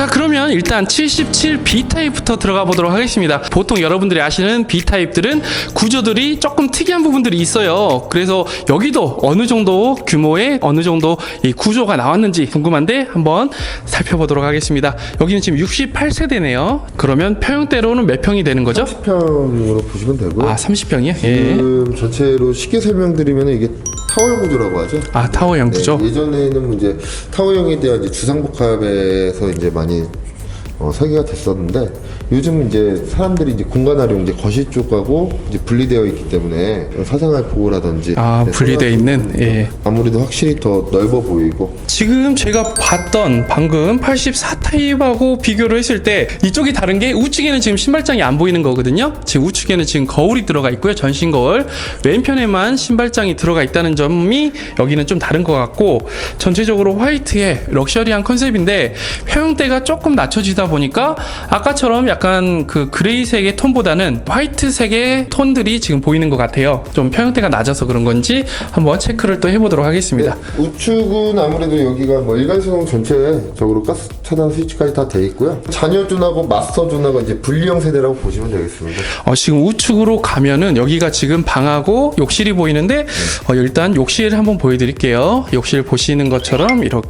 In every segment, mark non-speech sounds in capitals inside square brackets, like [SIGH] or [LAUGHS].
자 그러면 일단 77B 타입부터 들어가 보도록 하겠습니다. 보통 여러분들이 아시는 B 타입들은 구조들이 조금 특이한 부분들이 있어요. 그래서 여기도 어느 정도 규모의 어느 정도 이 구조가 나왔는지 궁금한데 한번 살펴보도록 하겠습니다. 여기는 지금 68세대네요. 그러면 평형대로는 몇 평이 되는 거죠? 10평으로 보시면 되고요. 아 30평이요? 예. 지금 전체로 쉽게 설명드리면 이게 타워형 구조라고 하죠. 아 타워형 구조. 네, 예전에는 이제 타워형에 대한 이제 주상복합에서 이제 많이 어, 설계가 됐었는데 요즘 이제 사람들이 이제 공간 활용 이제 거실 쪽하고 이제 분리되어 있기 때문에 사생활 보호라든지 아, 네, 분리되어 있는, 예. 아무래도 확실히 더 넓어 보이고 지금 제가 봤던 방금 84 타입하고 비교를 했을 때 이쪽이 다른 게 우측에는 지금 신발장이 안 보이는 거거든요. 지금 우측에는 지금 거울이 들어가 있고요. 전신 거울. 왼편에만 신발장이 들어가 있다는 점이 여기는 좀 다른 것 같고 전체적으로 화이트의 럭셔리한 컨셉인데 평형대가 조금 낮춰지다 보니까 아까처럼 약간 그 그레이색의 톤보다는 화이트색의 톤들이 지금 보이는 것 같아요. 좀 평형대가 낮아서 그런 건지 한번 체크를 또 해보도록 하겠습니다. 네, 우측은 아무래도 여기가 뭐 일괄수동 전체적으로 가스 차단 스위치까지 다 돼 있고요. 자녀준하고 마스터 준하고 이제 분리형 세대라고 보시면 되겠습니다. 어, 지금 우측으로 가면은 여기가 지금 방하고 욕실이 보이는데 어, 일단 욕실 한번 보여드릴게요. 욕실 보시는 것처럼 이렇게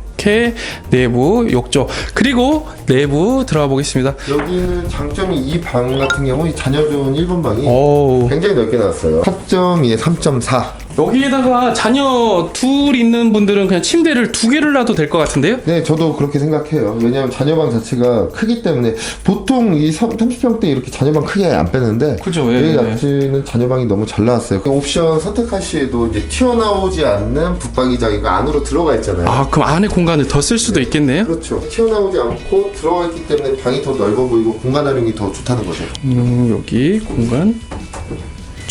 내부 욕조 그리고 내부 들어가 보겠습니다. 여기는 장점이 이 방 같은 경우 이 자녀준 1번 방이 오 굉장히 넓게 나왔어요. 4.2에 3.4. 여기에다가 자녀 둘 있는 분들은 그냥 침대를 두 개를 놔도 될 것 같은데요? 네, 저도 그렇게 생각해요. 왜냐하면 자녀방 자체가 크기 때문에 보통 이 30평대 이렇게 자녀방 크게 안 빼는데 그죠, 예, 여기 예. 같이는 자녀방이 너무 잘 나왔어요. 그 옵션 선택할 시에도 이제 튀어나오지 않는 붙박이장 이거 안으로 들어가 있잖아요. 아 그럼 안에 공간을 더 쓸 수도 있겠네요. 그렇죠. 튀어나오지 않고 들어가 있기 때문에 방이 더 넓어 보이고 공간 활용이 더 좋다는 거죠. 음, 여기 공간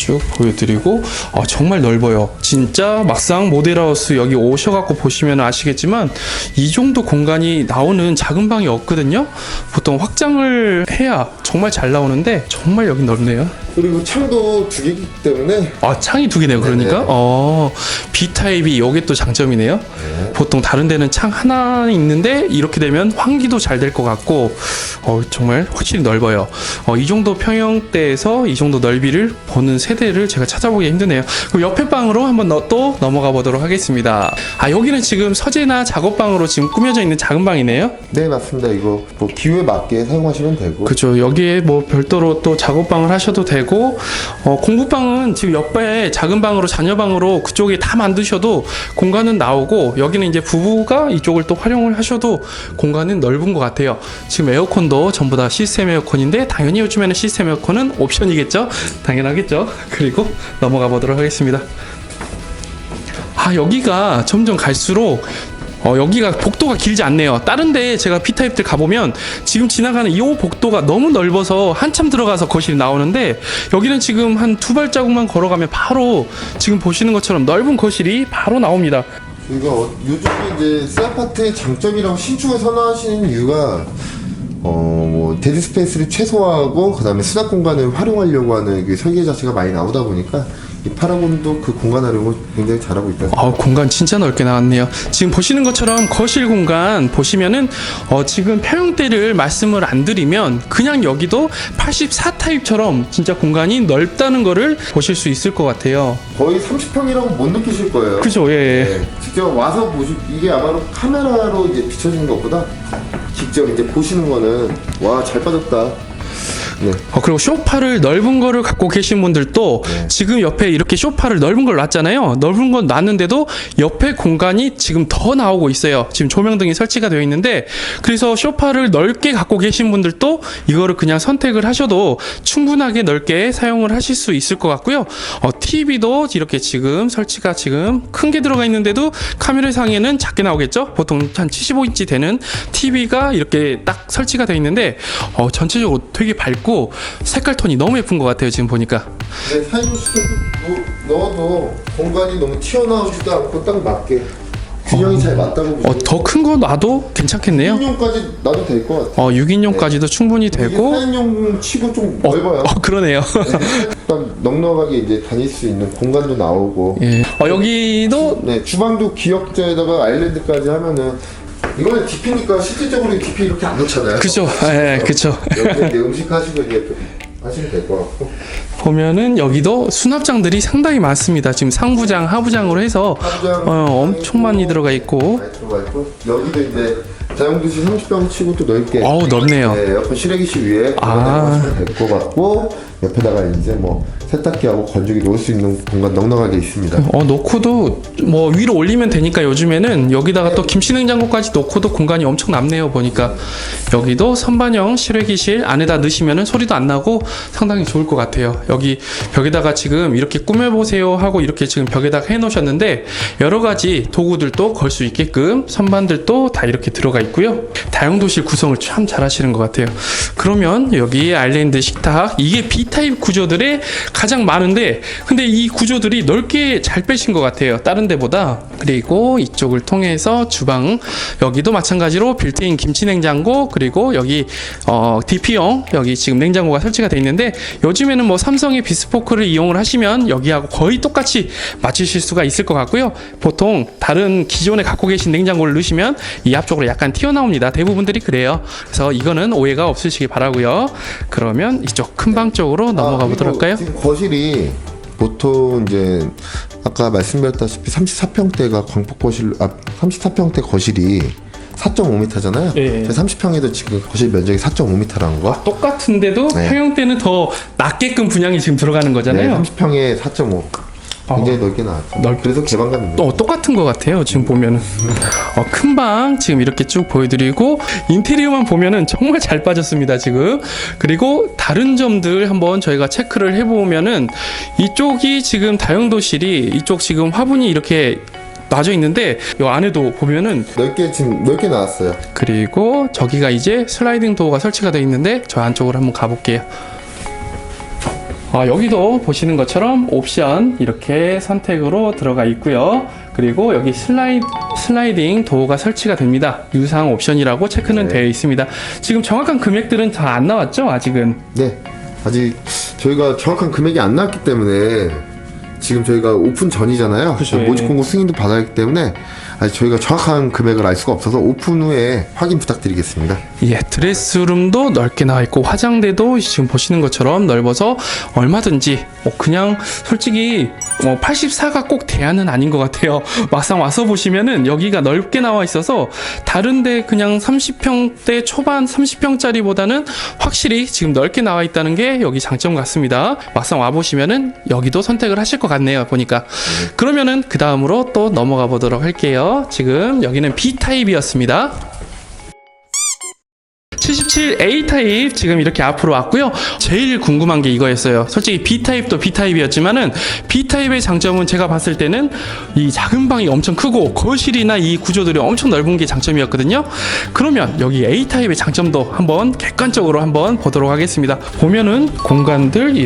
쭉 보여드리고 아, 정말 넓어요. 진짜 막상 모델하우스 여기 오셔갖고 보시면 아시겠지만 이 정도 공간이 나오는 작은 방이 없거든요. 보통 확장을 해야 정말 잘 나오는데 정말 여기 넓네요. 그리고 창도 두 개이기 때문에 아 창이 두 개네요. 그러니까 네네. 어 B 타입이 이게 또 장점이네요. 보통 다른 데는 창 하나 있는데 이렇게 되면 환기도 잘 될 것 같고 어, 정말 확실히 넓어요. 어, 이 정도 평형대에서 이 정도 넓이를 보는 세대를 제가 찾아보기 힘드네요. 그럼 옆에 방으로 한번 너- 또 넘어가 보도록 하겠습니다. 아 여기는 지금 서재나 작업방으로 지금 꾸며져 있는 작은 방이네요. 네 맞습니다. 이거 뭐 기후에 맞게 사용하시면 되고 그죠. 여기에 뭐 별도로 또 작업방을 하셔도 되고, 어, 공부방은 지금 옆에 작은 방으로 자녀방으로 그쪽에 다 만드셔도 공간은 나오고, 여기는 이제 부부가 이쪽을 또 활용을 하셔도 공간은 넓은 것 같아요. 지금 에어컨도 전부 다 시스템 에어컨인데, 당연히 요즘에는 시스템 에어컨은 옵션이겠죠? 당연하겠죠? [LAUGHS] 그리고 넘어가 보도록 하겠습니다. 아 여기가 점점 갈수록 어, 여기가 복도가 길지 않네요. 다른데 제가 P타입들 가보면 지금 지나가는 이 복도가 너무 넓어서 한참 들어가서 거실이 나오는데 여기는 지금 한 두 발자국만 걸어가면 바로 지금 보시는 것처럼 넓은 거실이 바로 나옵니다. 이거 요즘에 이제 새 아파트의 장점이라고 신축을 선호하시는 이유가 어뭐 데드 스페이스를 최소화하고 그다음에 수납 공간을 활용하려고 하는 그 설계 자체가 많이 나오다 보니까 이 파라곤도 그 공간 활용을 굉장히 잘하고 있다. 아, 공간 진짜 넓게 나왔네요. 지금 보시는 것처럼 거실 공간 보시면은 어, 지금 평형대를 말씀을 안 드리면 그냥 여기도 84 타입처럼 진짜 공간이 넓다는 거를 보실 수 있을 것 같아요. 거의 30평이라고 못 느끼실 거예요. 그죠? 예. 예. 네, 직접 와서 보시 이게 아마도 카메라로 이제 비춰지는 것보다 직접 이제 보시는 거는 와 잘 빠졌다. 네. 어, 그리고 쇼파를 넓은 거를 갖고 계신 분들도 네. 지금 옆에 이렇게 쇼파를 넓은 걸 놨잖아요. 넓은 건 놨는데도 옆에 공간이 지금 더 나오고 있어요. 지금 조명등이 설치가 되어 있는데 그래서 쇼파를 넓게 갖고 계신 분들도 이거를 그냥 선택을 하셔도 충분하게 넓게 사용을 하실 수 있을 것 같고요. 어, TV도 이렇게 지금 설치가 지금 큰 게 들어가 있는데도 카메라 상에는 작게 나오겠죠? 보통 한 75인치 되는 TV가 이렇게 딱 설치가 되어 있는데 어, 전체적으로 되게 밝고 색깔 톤이 너무 예쁜 것 같아요. 지금 보니까. 네, 사용 시켜도 넣어도 공간이 너무 튀어나오지도 않고 딱 맞게 균형이 잘 맞다고 어, 보시면 더큰 거 놔도 괜찮겠네요. 6인용까지 놔도 될 것 같아요. 어, 6인용까지도 충분히 되고. 이게 4인용 치고 좀 넓어요. 어, 그러네요. 딱 넉넉하게 이제 다닐 수 있는 공간도 나오고 예. 어, 여기도 네 주방도 기역자에다가 아일랜드까지 하면은 이거는 DP니까 실질적으로 DP 이렇게 안 놓잖아요. 그죠? 예, 그죠. 이제 음식 하시고 이제 하시면 될 것 같고 보면은 여기도 수납장들이 상당히 많습니다. 지금 상부장, 하부장으로 해서 하부장 어, 엄청 많이 들어가 있고 많이 들어가 있고 여기도 이제 자영도실 30평 치고 또 넓게 어우 넓네요. 네, 에어컨 실외기실 위에 아. 하시면 될 것 같고 옆에다가 이제 뭐 세탁기하고 건조기 놓을 수 있는 공간 넉넉하게 있습니다. 어 놓고도 뭐 위로 올리면 되니까 요즘에는 여기다가 또 김치 냉장고까지 놓고도 공간이 엄청 남네요 보니까 여기도 선반형 실외기실 안에다 넣으시면은 소리도 안 나고 상당히 좋을 것 같아요 여기 벽에다가 지금 이렇게 꾸며보세요 하고 이렇게 지금 벽에다가 해놓으셨는데 여러 가지 도구들도 걸 수 있게끔 선반들도 다 이렇게 들어가 있고 요. 다용도실 구성을 참 잘하시는 것 같아요. 그러면 여기 아일랜드 식탁 이게 B타입 구조들의 가장 많은데 근데 이 구조들이 넓게 잘 빼신 것 같아요. 다른 데보다. 그리고 이쪽을 통해서 주방 여기도 마찬가지로 빌트인 김치 냉장고 그리고 여기 어, DP용 여기 지금 냉장고가 설치가 돼 있는데 요즘에는 뭐 삼성의 비스포크를 이용을 하시면 여기하고 거의 똑같이 맞추실 수가 있을 것 같고요. 보통 다른 기존에 갖고 계신 냉장고를 넣으시면 이 앞쪽으로 약간 튀어나옵니다 대부분들이 그래요 그래서 이거는 오해가 없으시기 바라고요 그러면 이쪽 큰 방 쪽으로 넘어가 아, 보도록 그리고 할까요? 지금 거실이 보통 이제 아까 말씀드렸다시피 34평대가 광폭 거실 아 34평대 거실이 4.5m잖아요. 예. 30평에도 지금 거실 면적이 4.5m라는 거. 똑같은데도 네. 평형 때는 더 낮게끔 분양이 지금 들어가는 거잖아요. 네, 30평에 4.5. 굉장히 넓게 나왔죠. 넓- 그래서 개방감 있는. 어, 똑같은 것 같아요. 지금 보면은 어, 큰 방 지금 이렇게 쭉 보여드리고 인테리어만 보면은 정말 잘 빠졌습니다. 지금 그리고 다른 점들 한번 저희가 체크를 해보면은 이쪽이 지금 다용도실이 이쪽 지금 화분이 이렇게 놔져 있는데 이 안에도 보면은 넓게 지금 넓게 나왔어요. 그리고 저기가 이제 슬라이딩 도어가 설치가 되어 있는데 저 안쪽으로 한번 가볼게요. 아, 여기도 보시는 것처럼 옵션 이렇게 선택으로 들어가 있고요. 그리고 여기 슬라이, 슬라이딩 도어가 설치가 됩니다. 유상 옵션이라고 체크는 네. 되어 있습니다. 지금 정확한 금액들은 다 안 나왔죠? 아직은. 네. 아직 저희가 정확한 금액이 안 나왔기 때문에 지금 저희가 오픈 전이잖아요. 그죠. 모집 공고 승인도 받아야 하기 때문에 아직 저희가 정확한 금액을 알 수가 없어서 오픈 후에 확인 부탁드리겠습니다. 예, 드레스룸도 넓게 나와 있고 화장대도 지금 보시는 것처럼 넓어서 얼마든지 뭐 그냥 솔직히 뭐 84가 꼭 대안은 아닌 것 같아요. [LAUGHS] 막상 와서 보시면은 여기가 넓게 나와 있어서 다른데 그냥 30평대 초반 30평짜리보다는 확실히 지금 넓게 나와 있다는 게 여기 장점 같습니다. 막상 와 보시면은 여기도 선택을 하실 것 같네요. 보니까 그러면은 그 다음으로 또 넘어가 보도록 할게요. 지금 여기는 B 타입이었습니다. 77A 타입 지금 이렇게 앞으로 왔고요. 제일 궁금한 게 이거였어요. 솔직히 B 타입도 B 타입이었지만은 B 타입의 장점은 제가 봤을 때는 이 작은 방이 엄청 크고 거실이나 이 구조들이 엄청 넓은 게 장점이었거든요. 그러면 여기 A 타입의 장점도 한번 객관적으로 한번 보도록 하겠습니다. 보면은 공간들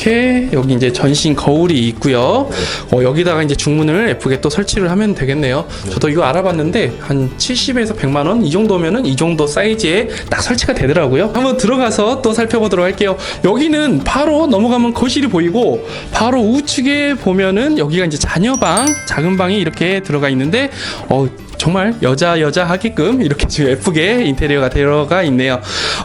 이렇게 여기 이제 전신 거울이 있고요. 어, 여기다가 이제 중문을 예쁘게 또 설치를 하면 되겠네요. 저도 이거 알아봤는데 한 70에서 100만 원 이 정도면은 이 정도 사이즈에 딱 설치가 되더라고요. 한번 들어가서 또 살펴보도록 할게요. 여기는 바로 넘어가면 거실이 보이고 바로 우측에 보면은 여기가 이제 자녀방 작은 방이 이렇게 들어가 있는데 어 정말 여자 여자 하게끔 이렇게 지금 예쁘게 인테리어가 들어가 있네요.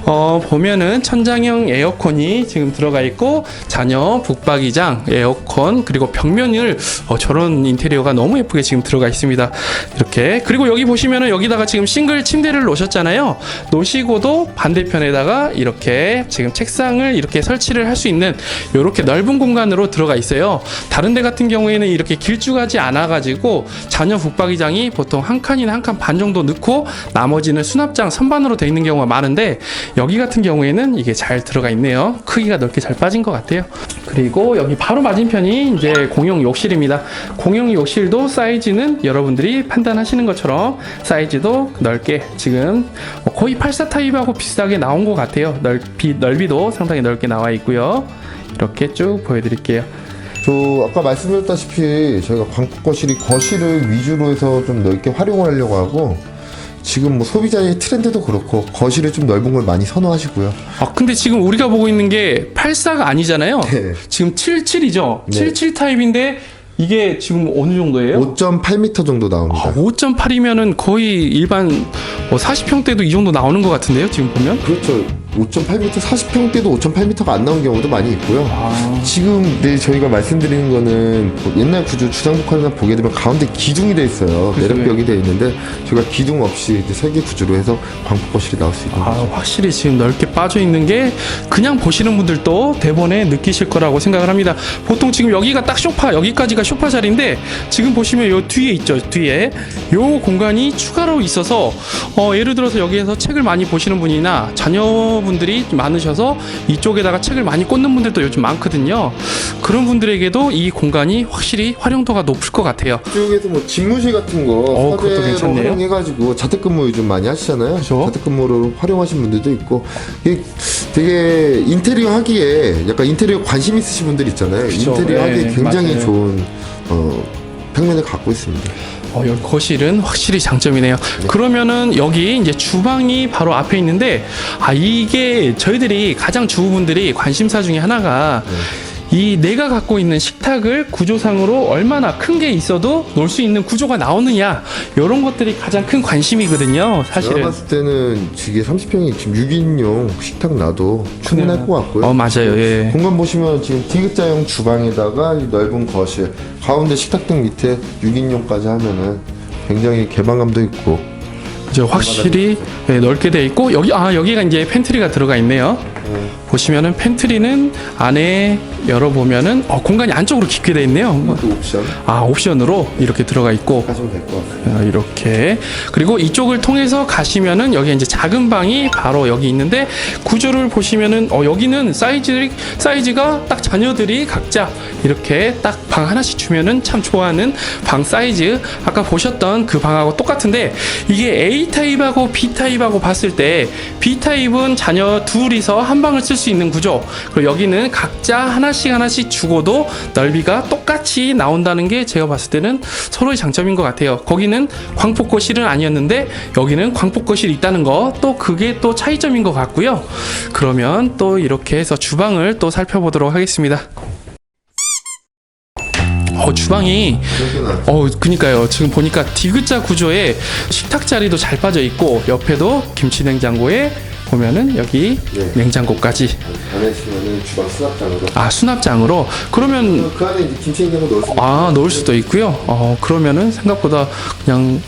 어 보면은 천장형 에어컨이 지금 들어가 있고 자녀 북박이장 에어컨 그리고 벽면을 어, 저런 인테리어가 너무 예쁘게 지금 들어가 있습니다. 이렇게 그리고 여기 보시면은 여기다가 지금 싱글 침대를 놓으셨잖아요. 놓으시고도 반대편에다가 이렇게 지금 책상을 이렇게 설치를 할 수 있는 이렇게 넓은 공간으로 들어가 있어요. 다른 데 같은 경우에는 이렇게 길쭉하지 않아 가지고 자녀 북박이장이 보통 한 칸이나 한 칸 반 정도 넣고 나머지는 수납장 선반으로 되어 있는 경우가 많은데 여기 같은 경우에는 이게 잘 들어가 있네요. 크기가 넓게 잘 빠진 것 같아요. 그리고 여기 바로 맞은편이 이제 공용 욕실입니다. 공용 욕실도 사이즈는 여러분들이 판단하시는 것처럼 사이즈도 넓게 지금 뭐 거의 84 타입하고 비슷하게 나온 것 같아요. 넓이 넓이도 상당히 넓게 나와 있고요. 이렇게 쭉 보여드릴게요. 저 아까 말씀드렸다시피 저희가 광폭 거실이 거실을 위주로 해서 좀 넓게 활용을 하려고 하고 지금 뭐 소비자의 트렌드도 그렇고 거실을 좀 넓은 걸 많이 선호하시고요. 아 근데 지금 우리가 보고 있는 게 84가 아니잖아요. 네. 지금 77이죠. 네. 77 타입인데 이게 지금 어느 정도예요? 5.8m 정도 나옵니다. 아, 5.8이면은 거의 일반 뭐 40평대도 이 정도 나오는 것 같은데요, 지금 보면? 그렇죠. 5.8m, 40평대도 5.8m가 안 나온 경우도 많이 있고요. 아, 지금 네, 저희가 말씀드리는 거는 뭐 옛날 구조 주상복합이나 보게 되면 가운데 기둥이 돼 있어요. 그죠. 내력벽이 돼 있는데 저희가 기둥 없이 이제 설계 구조로 해서 광폭 거실이 나올 수 있는 아, 거죠. 확실히 지금 넓게 빠져 있는 게 그냥 보시는 분들도 대본에 느끼실 거라고 생각을 합니다. 보통 지금 여기가 딱 쇼파, 여기까지가 쇼파 자리인데 지금 보시면 요 뒤에 있죠. 뒤에 요 공간이 추가로 있어서 어, 예를 들어서 여기에서 책을 많이 보시는 분이나 자녀 분들이 많으셔서 이쪽에다가 책을 많이 꽂는 분들도 요즘 많거든요. 그런 분들에게도 이 공간이 확실히 활용도가 높을 것 같아요. 이쪽에서 뭐 집무실 같은 거 어, 그것도 괜찮네요. 활용해가지고 자택근무 요즘 많이 하시잖아요. 그죠. 자택근무로 활용하신 분들도 있고 이게 되게 인테리어 하기에 약간 인테리어 관심 있으신 분들 있잖아요. 그죠. 인테리어 네, 하기에 굉장히 맞아요. 좋은 어, 평면을 갖고 있습니다. 어, 여기 거실은 확실히 장점이네요. 그러면은 여기 이제 주방이 바로 앞에 있는데 아 이게 저희들이 가장 주부분들이 관심사 중에 하나가 이 내가 갖고 있는 식탁을 구조상으로 얼마나 큰 게 있어도 놓을 수 있는 구조가 나오느냐 이런 것들이 가장 큰 관심이거든요. 제가 사실은. 봤을 때는 이게 30평이 지금 6인용 식탁 놔도 충분할 것 같고요. 어 맞아요. 예. 공간 보시면 지금 디귿자형 주방에다가 이 넓은 거실, 가운데 식탁등 밑에 6인용까지 하면은 굉장히 개방감도 있고 이제 확실히 예, 넓게 돼 있고 여기 아 여기가 이제 팬트리가 들어가 있네요. 보시면은 팬트리는 안에 열어보면은 어, 공간이 안쪽으로 깊게 돼 있네요. 이것도 옵션 아 옵션으로 이렇게 들어가 있고 하시면 될것 같아요. 어, 이렇게 그리고 이쪽을 통해서 가시면은 여기 이제 작은 방이 바로 여기 있는데 구조를 보시면은 어 여기는 사이즈 사이즈가 딱 자녀들이 각자 이렇게 딱 방 하나씩 주면은 참 좋아하는 방 사이즈 아까 보셨던 그 방하고 똑같은데 이게 A 타입하고 B 타입하고 봤을 때 B 타입은 자녀 둘이서 한 방을 쓸 수 있는 구조 그리고 여기는 각자 하나씩 하나씩 주고도 넓이가 똑같이 나온다는 게 제가 봤을 때는 서로의 장점인 것 같아요. 거기는 광폭거실은 아니었는데 여기는 광폭거실이 있다는 거 또 그게 또 차이점인 것 같고요. 그러면 또 이렇게 해서 주방을 또 살펴보도록 하겠습니다. 어, 주방이. 어, 그니까요. 지금 보니까 디귿자 구조에 식탁 자리도 잘 빠져 있고 옆에도 김치 냉장고에 보면은 여기 네. 냉장고까지 안에 있으면은 주방 수납장으로 아 수납장으로 그러면 그 안에 이제 김치 냉장고 넣을 수 있는 아 넣을 수도 있고요. 어 그러면은 생각보다 그냥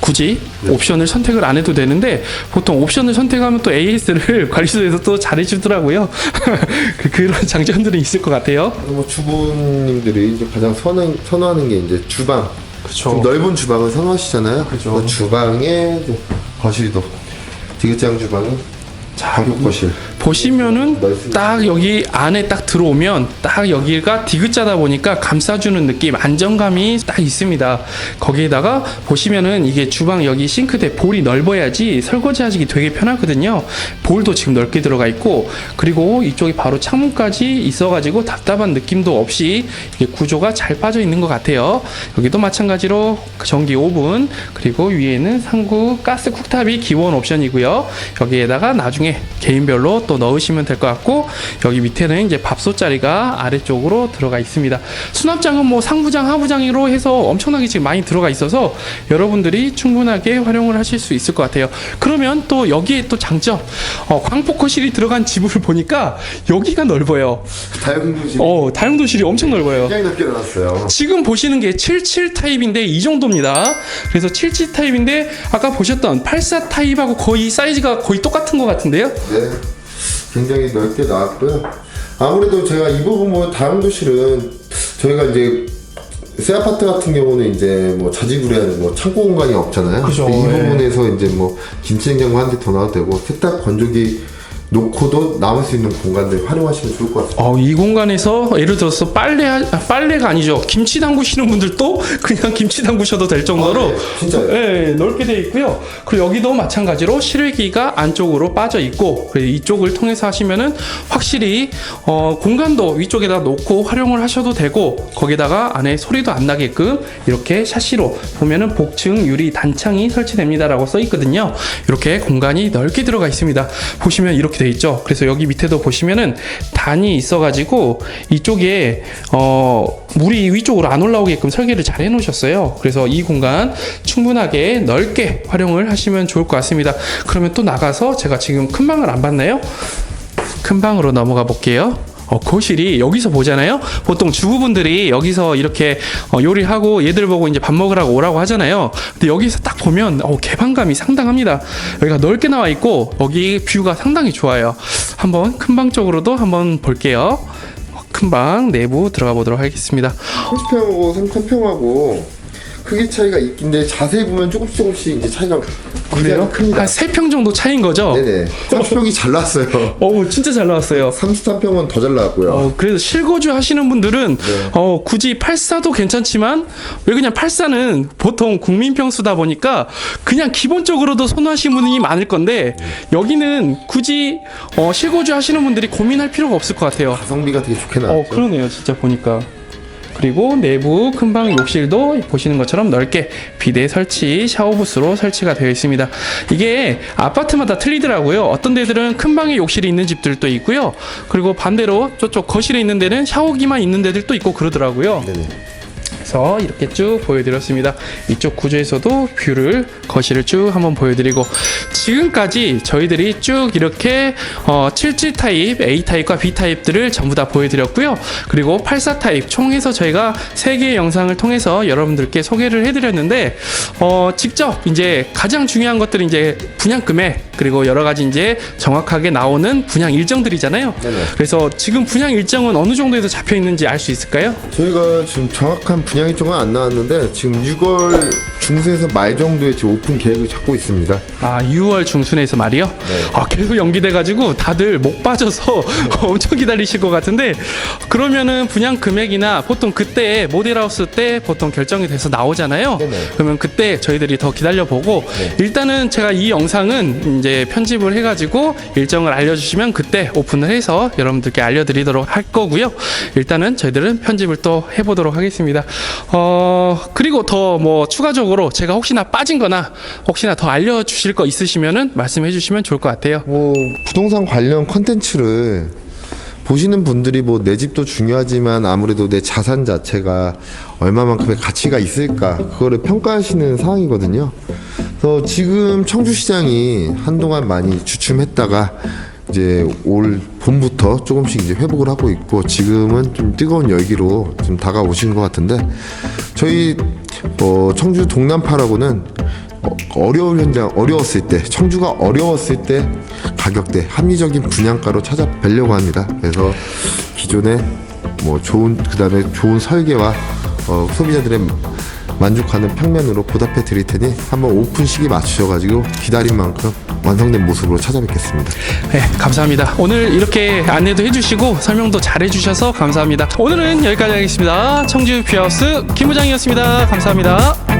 굳이 옵션을 선택을 안 해도 되는데 보통 옵션을 선택하면 또 AS를 [LAUGHS] 관리소에서 또 잘해주더라고요. [LAUGHS] 그- 그런 장점들이 있을 것 같아요. 뭐 주부님들이 이제 가장 선행, 선호하는 게 이제 주방 좀 그렇죠. 넓은 주방을 선호하시잖아요. 그죠. 그 주방에 이제 거실도 디귿자형 주방은 방콕 거실 보시면은. 딱 여기 안에 딱 들어오면 딱 여기가 디귿자다 보니까 감싸주는 느낌, 안정감이 딱 있습니다. 거기에다가 보시면은 이게 주방 여기 싱크대 볼이 넓어야지 설거지하기 되게 편하거든요. 볼도 지금 넓게 들어가 있고 그리고 이쪽에 바로 창문까지 있어가지고 답답한 느낌도 없이 구조가 잘 빠져 있는 것 같아요. 여기도 마찬가지로 전기 오븐 그리고 위에는 상구 가스 쿡탑이 기본 옵션이고요. 여기에다가 나중에 개인별로 또 넣으시면 될 것 같고 여기 밑에는 이제 밥솥 자리가 아래쪽으로 들어가 있습니다. 수납장은 뭐 상부장 하부장으로 해서 엄청나게 지금 많이 들어가 있어서 여러분들이 충분하게 활용을 하실 수 있을 것 같아요. 그러면 또 여기에 또 장점 어, 광폭거실이 들어간 집을 보니까 여기가 넓어요. 다용도실 어 다용도실이 엄청 넓어요. 굉장히 넓게 나왔어요. 지금 보시는 게 77 타입인데 이 정도입니다. 그래서 77 타입인데 아까 보셨던 84 타입하고 거의 사이즈가 거의 똑같은 것 같은데요. 네, 굉장히 넓게 나왔고요. 아무래도 제가 이 부분 뭐 다용도실은 저희가 이제 새 아파트 같은 경우는 이제 뭐 자지구레한 뭐 창고 공간이 없잖아요. 그죠, 이 예. 부분에서 이제 뭐 김치 냉장고 한 대더 놔도 되고 세탁 건조기 놓고도 남을 수 있는 공간들 활용하시면 좋을 것 같습니다. 어, 이 공간에서 예를 들어서 빨래 하- 아, 빨래가 아니죠. 김치 담그시는 분들도 [LAUGHS] 그냥 김치 담그셔도 될 정도로 아, 네, 진짜요? 예, 넓게 돼 있고요. 그리고 여기도 마찬가지로 실외기가 안쪽으로 빠져 있고 그리고 이쪽을 통해서 하시면은 확실히 어, 공간도 위쪽에다 놓고 활용을 하셔도 되고 거기다가 안에 소리도 안 나게끔 이렇게 샤시로 보면은 복층 유리 단창이 설치됩니다라고 써 있거든요. 이렇게 공간이 넓게 들어가 있습니다. 보시면 이렇게 돼 있죠. 그래서 여기 밑에도 보시면은 단이 있어가지고 이쪽에 어 물이 위쪽으로 안 올라오게끔 설계를 잘 해놓으셨어요. 그래서 이 공간 충분하게 넓게 활용을 하시면 좋을 것 같습니다. 그러면 또 나가서 제가 지금 큰 방을 안 봤나요? 큰 방으로 넘어가 볼게요. 어, 거실이 여기서 보잖아요. 보통 주부분들이 여기서 이렇게 어, 요리하고 얘들 보고 이제 밥 먹으라고 오라고 하잖아요. 근데 여기서 딱 보면 어, 개방감이 상당합니다. 여기가 넓게 나와 있고 여기 뷰가 상당히 좋아요. 한번 큰 방 쪽으로도 한번 볼게요. 큰 방 내부 들어가 보도록 하겠습니다. 30평하고 3평하고 크기 차이가 있긴데 자세히 보면 조금씩 조금씩 이제 차이가 굉장히 큽니다. 한 3평 정도 차이인 거죠? 네네. 30평이 잘 나왔어요. 어우, 진짜 잘 나왔어요. 33평은 더 잘 나왔고요. 어, 그래서 실거주 하시는 분들은 네. 어, 굳이 84도 괜찮지만 왜 그냥 84는 보통 국민 평수다 보니까 그냥 기본적으로도 선호하시는 분이 많을 건데 여기는 굳이 어, 실거주 하시는 분들이 고민할 필요가 없을 것 같아요. 가성비가 되게 좋게 어, 나왔죠. 그러네요. 진짜 보니까. 그리고 내부 큰 방 욕실도 보시는 것처럼 넓게 비대 설치, 샤워부스로 설치가 되어 있습니다. 이게 아파트마다 틀리더라고요. 어떤 데들은 큰 방에 욕실이 있는 집들도 있고요. 그리고 반대로 저쪽 거실에 있는 데는 샤워기만 있는 데들도 있고 그러더라고요. 네네. 그래서 이렇게 쭉 보여드렸습니다. 이쪽 구조에서도 뷰를 거실을 쭉 한번 보여드리고 지금까지 저희들이 쭉 이렇게 어, 77 타입, A 타입과 B 타입들을 전부 다 보여드렸고요. 그리고 84 타입 총해서 저희가 세 개의 영상을 통해서 여러분들께 소개를 해드렸는데 어, 직접 이제 가장 중요한 것들은 이제 분양 금액 그리고 여러 가지 이제 정확하게 나오는 분양 일정들이잖아요. 네네. 그래서 지금 분양 일정은 어느 정도에서 잡혀 있는지 알 수 있을까요? 저희가 지금 정확한 분양 일정은 안 나왔는데 지금 6월 중순에서 말 정도에 지금 오픈 계획을 잡고 있습니다. 아 6월 중순에서 말이요? 아 계속 연기돼가지고 다들 목 빠져서 [LAUGHS] 엄청 기다리실 것 같은데 그러면은 분양 금액이나 보통 그때 모델하우스 때 보통 결정이 돼서 나오잖아요. 네네. 그러면 그때 저희들이 더 기다려보고 네. 일단은 제가 이 영상은 이제 편집을 해가지고 일정을 알려주시면 그때 오픈을 해서 여러분들께 알려드리도록 할 거고요. 일단은 저희들은 편집을 또 해보도록 하겠습니다. 어 그리고 더 뭐 추가적으로 제가 혹시나 빠진 거나 혹시나 더 알려주실 거 있으시면은 말씀해 주시면 좋을 것 같아요. 뭐 부동산 관련 컨텐츠를 보시는 분들이 뭐 내 집도 중요하지만 아무래도 내 자산 자체가 얼마만큼의 가치가 있을까 그거를 평가하시는 상황이거든요. 그래서 지금 청주시장이 한동안 많이 주춤했다가 이제 올 봄부터 조금씩 이제 회복을 하고 있고 지금은 좀 뜨거운 열기로 좀 다가오시는 것 같은데 저희 어, 청주 동남파라고는 어, 어려운 현장 어려웠을 때 청주가 어려웠을 때 가격대 합리적인 분양가로 찾아뵈려고 합니다. 그래서 기존에 뭐 좋은 그다음에 좋은 설계와 어, 소비자들의 만족하는 평면으로 보답해 드릴 테니 한번 오픈 시기 맞추셔가지고 기다린 만큼 완성된 모습으로 찾아뵙겠습니다. 네, 감사합니다. 오늘 이렇게 안내도 해주시고 설명도 잘 해주셔서 감사합니다. 오늘은 여기까지 하겠습니다. 청주 뷰하우스 김 부장이었습니다. 감사합니다.